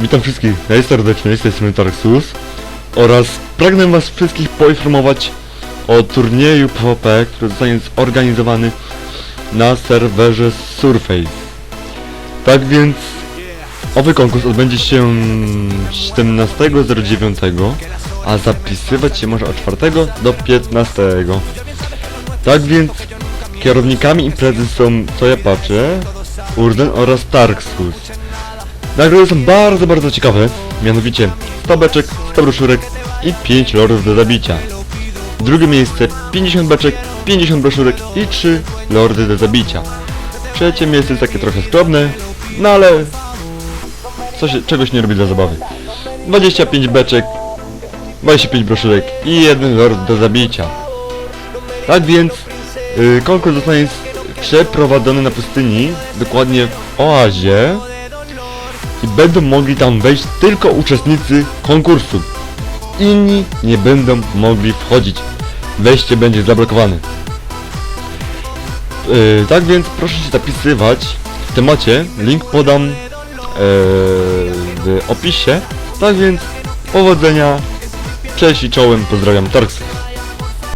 Witam wszystkich najserdecznie, z tej strony Tarxus oraz pragnę was wszystkich poinformować o turnieju PvP, który zostanie zorganizowany na serwerze Surface. Tak więc owy konkurs odbędzie się 17.09, a zapisywać się może od 4 do 15. Tak więc kierownikami imprezy są, co ja patrzę, Urden oraz Tarxus. Nagrody są bardzo, bardzo ciekawe, mianowicie 100 beczek, 100 broszurek i 5 lordów do zabicia. Drugie miejsce 50 beczek, 50 broszurek i 3 lordy do zabicia. Trzecie miejsce jest takie trochę skromne, no ale coś, czegoś nie robi dla zabawy. 25 beczek, 25 broszurek i jeden lord do zabicia. Tak więc y, konkurs zostanie przeprowadzony na pustyni, dokładnie w oazie i będą mogli tam wejść tylko uczestnicy konkursu. Inni nie będą mogli wchodzić. Wejście będzie zablokowane. Yy, tak więc proszę się zapisywać w temacie. Link podam yy, w opisie. Tak więc powodzenia. Cześć i czołem. Pozdrawiam Tarksów.